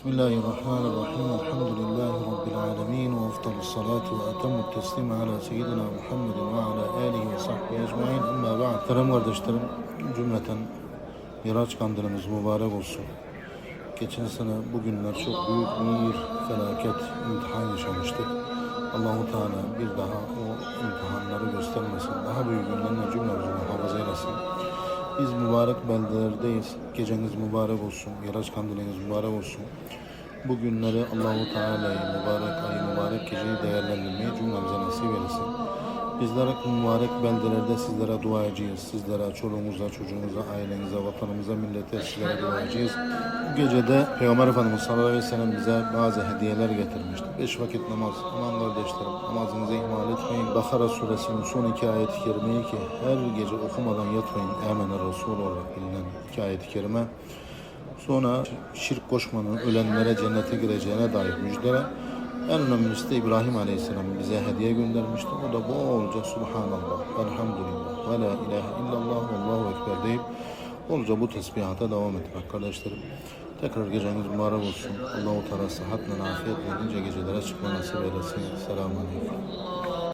بسم الله الرحمن الرحيم الحمد لله رب العالمين وأفضل الصلاة وأتم التسليم على سيدنا محمد وعلى آله وصحبه أجمعين أما بعد Muhterem kardeşlerim cümleten Miraç kandilimiz mübarek olsun. Geçen sene bugünler çok büyük bir felaket imtihan yaşamıştık. Allahu Teala bir daha o imtihanları göstermesin. Daha büyüğünden cümlemizi muhafaza eylesin. biz mübarek beldelerdeyiz. Geceniz mübarek olsun. Miraç kandiliniz mübarek olsun. Bu günleri Allahu ayı mübarek Bizler mübarek beldelerde sizlere duacıyız. Sizlere, çoluğunuza, çocuğunuza, ailenize, vatanımıza, millete sizlere duacıyız. Bu gecede Peygamber Efendimiz sallallahu aleyhi ve sellem bize bazı hediyeler getirmişti. Beş vakit namaz. Aman kardeşlerim namazınızı ihmal etmeyin. Bakara suresinin son iki ayet-i kerimeyi ki her gece okumadan yatmayın. Emen Resul olarak bilinen iki ayet-i kerime. Sonra şirk koşmanın ölenlere cennete gireceğine dair müjdele. En önemlisi İbrahim Aleyhisselam bize hediye göndermişti. O da bolca Subhanallah, Elhamdülillah, ve la ilahe illallah, Allahu Ekber deyip bolca bu tesbihata devam etmek kardeşlerim. Tekrar geceniz mübarek olsun. Allah-u Teala sıhhatle, afiyetle nice gecelere çıkma nasip eylesin. Selamun Aleyküm.